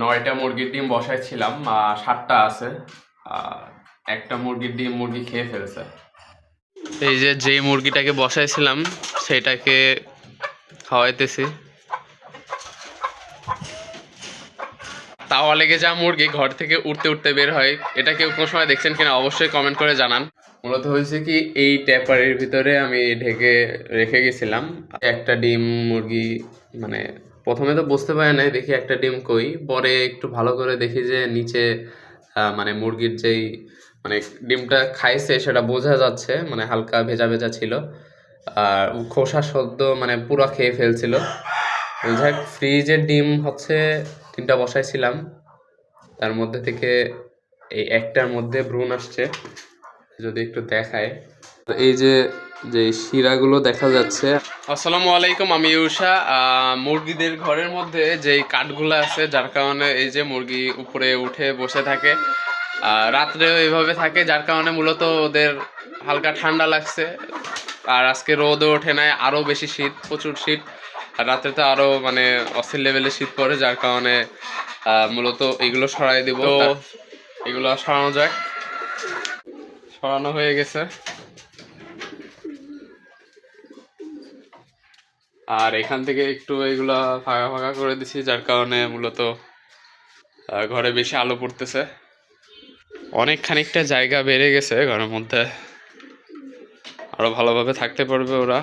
নয়টা মুরগির ডিম বসাইছিলাম সাতটা আছে। একটা মুরগির ডিম মুরগি খেয়ে ফেলছে। এই যে যেই মুরগিটাকে বসাইছিলাম সেটাকে খাওয়াইতেছি। তাওয়া লেগে যা মুরগি ঘর থেকে উঠতে উঠতে বের হয়। এটা কেউ কোনো সময় দেখছেন কিনা অবশ্যই কমেন্ট করে জানান। মূলত হয়েছে কি এই ট্যাপারের ভিতরে আমি ঢেকে রেখে গেছিলাম। একটা ডিম মুরগি মানে প্রথমে তো বুঝতে পারে নাই দেখি একটা ডিম কই পরে একটু ভালো করে দেখি যে নিচে মানে মুরগির যেই মানে ডিমটা খাইছে সেটা বোঝা যাচ্ছে মানে হালকা ভেজা ভেজা ছিল আর খোসা সদ্য মানে পুরো খেয়ে ফেলছিল। যাই হোক, ফ্রিজের ডিম হচ্ছে তিনটা বসাইছিলাম তার মধ্যে থেকে এই একটার মধ্যে ভ্রূণ আসছে যদি একটু দেখায়। এই যে যে শিরাগুলো দেখা যাচ্ছে। আসসালামু আলাইকুম আমি ইউষা মুরগিদের ঘরের মধ্যে যেই কাঠগুলো আছে যার কারণে এই যে মুরগি উপরে উঠে বসে থাকে আর রাত্রেও এইভাবে থাকে যার কারণে মূলত ওদের হালকা ঠান্ডা লাগছে। আর আজকে রোদও ওঠে নাই আরও বেশি শীত প্রচুর শীত। আর রাত্রে তো আরও মানে অস্থির লেভেলে শীত পড়ে যার কারণে মূলত এগুলো সরাই দেব। এগুলো সরানো যাক। সরানো হয়ে গেছে। আর এখান থেকে একটু এগুলা ফাঁকা ফাঁকা করে দিছি, যার কারণে মূলত ঘরে বেশি আলো পড়তেছে। অনেক খানিকটা জায়গা বেড়ে গেছে ঘরের মধ্যে। আরও ভালোভাবে থাকতে পারবে ওরা।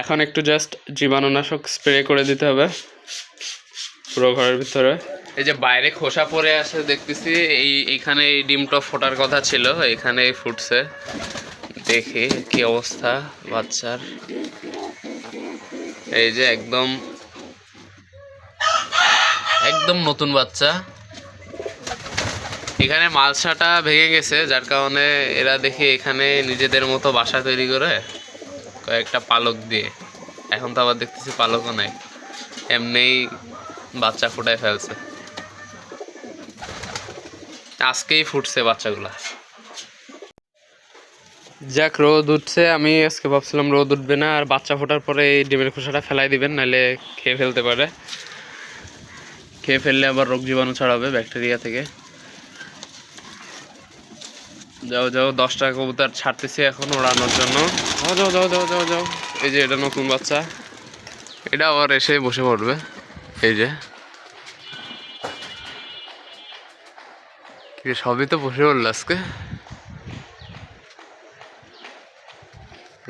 এখন একটু জাস্ট জীবাণুনাশক স্প্রে করে দিতে হবে পুরো ঘরের ভিতরে। এই যে বাইরে খোসা পড়ে আছে দেখতেছি, এই এইখানে এই ডিমটা ফোটার কথা ছিল এখানে ফুটছে। দেখি কি অবস্থা বাচ্চার। এই যে একদম একদম নতুন বাচ্চা। এখানে মালসাটা ভেঙে গেছে, যার কারণে এরা দেখি এখানে নিজেদের মতো বাসা তৈরি করে কয়েকটা পালক দিয়ে। এখন তো আবার দেখতেছি পালকও নাই, এমনিই বাচ্চা ফুটায় ফেলছে। আজকেই ফুটছে বাচ্চাগুলা। যাক, রোদ উঠছে, আমি আজকে ভাবছিলাম রোদ উঠবে না, আর বাচ্চা ফোটার পরে এই ডিমের খোসাটা ফেলাই দিবেন, নাহলে খেয়ে ফেলতে পারে। খেয়ে ফেললে আবার রোগ জীবাণু ছড়াবে ব্যাকটেরিয়া থেকে। যাও যাও দশটা কবুতর ছাড়তেছি এখন ওড়ানোর জন্য। যাও যাও যাও যাও যাও এই যে এটা নতুন বাচ্চা। এটা আবার এসে বসে পড়বে। এই যে। সবই তো বসে পড়ল আজকে?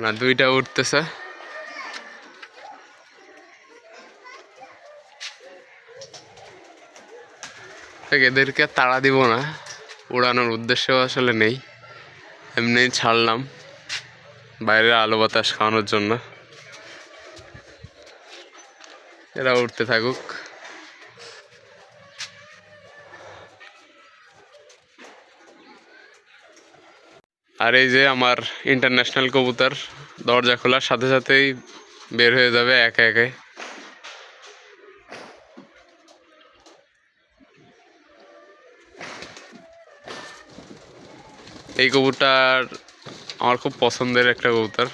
না, দুইটা উঠতেছে। এদেরকে তাড়া দিব না। উড়ানোর উদ্দেশ্য আসলে নেই। এমনি ছাড়লাম। বাইরের আলো বাতাস খাওয়ানোর জন্য। এরা উঠতে থাকুক। আর এই যে আমার ইন্টারন্যাশনাল কবুতর, দরজা খোলার সাথে সাথেই বের হয়ে যাবে একে একে। এই কবুতর আমার খুব পছন্দের একটা কবুতর।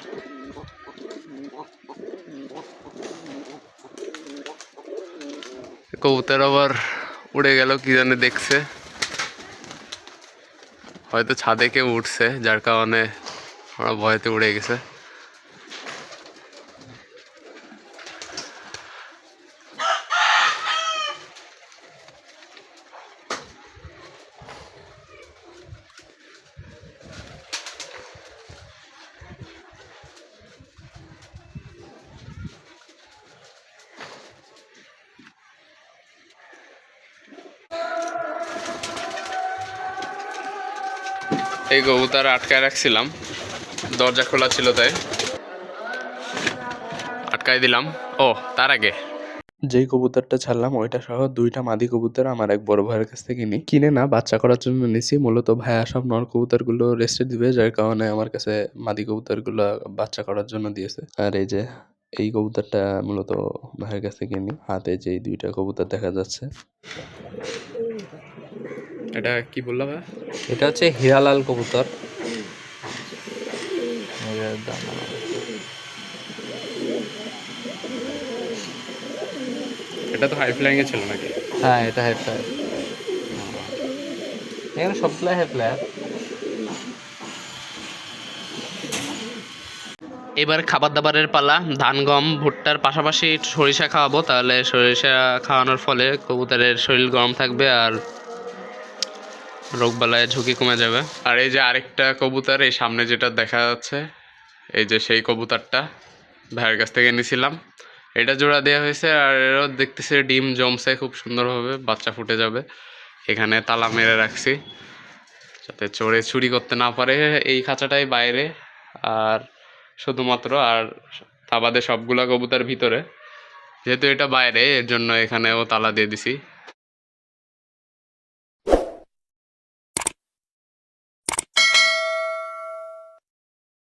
কবুতর আবার উড়ে গেল, কি জানে দেখছে। হয়তো ছাদে কেউ উঠছে যার কারণে ওরা ভয়তে উড়ে গেছে। এই কবুতর আটকায় রাখছিলাম। দরজা খোলা ছিল তাই। আটকায় দিলাম। ও, তার আগে। যেই কবুতরটা ছাড়লাম, ওইটা সহ দুইটা মাদি কবুতর আমার এক বড় ভাইয়ের কাছ থেকে নিই কিনে না, বাচ্চা করার জন্য নিছি। মূলত ভাইয়া সব নর কবুতরগুলো রেস্টে দিবে, যার কারণে আমার কাছে মাদি কবুতরগুলো বাচ্চা করার জন্য দিয়েছে। আর এই যে, এই কবুতরটা মূলত ভাইয়ের কাছ থেকে নিই হাতে যেই দুইটা কবুতর দেখা যাচ্ছে। এটা কি বললাম এটা হচ্ছে হীরালাল কবুতর। এটা তো হাই ফ্লাইং এ ছিল নাকি? হ্যাঁ এটা হাই ফ্লায়ার এখানে সবগুলাই হাই ফ্লায়ার এবার খাবার দাবারের পালা ধান গম ভুট্টার পাশাপাশি সরিষা খাওয়াবো তাহলে সরিষা খাওয়ানোর ফলে কবুতরের শরীর গরম থাকবে আর রোগবালায় ঝুঁকি কমে যাবে। আর এই যে আরেকটা কবুতর, এই সামনে যেটা দেখা যাচ্ছে, এই যে সেই কবুতরটা ভাইয়ের কাছ থেকে নিয়েছিলাম এটা জোড়া দেওয়া হয়েছে আর এরও দেখতেছে ডিম জমছে খুব সুন্দরভাবে, বাচ্চা ফুটে যাবে। এখানে তালা মেরে রাখছি যাতে চড়ে চুরি করতে না পারে এই খাঁচাটাই বাইরে। আর শুধুমাত্র আর তা বাদে সবগুলা কবুতর ভিতরে। যেহেতু এটা বাইরে, এর জন্য এখানেও তালা দিয়ে দিছি।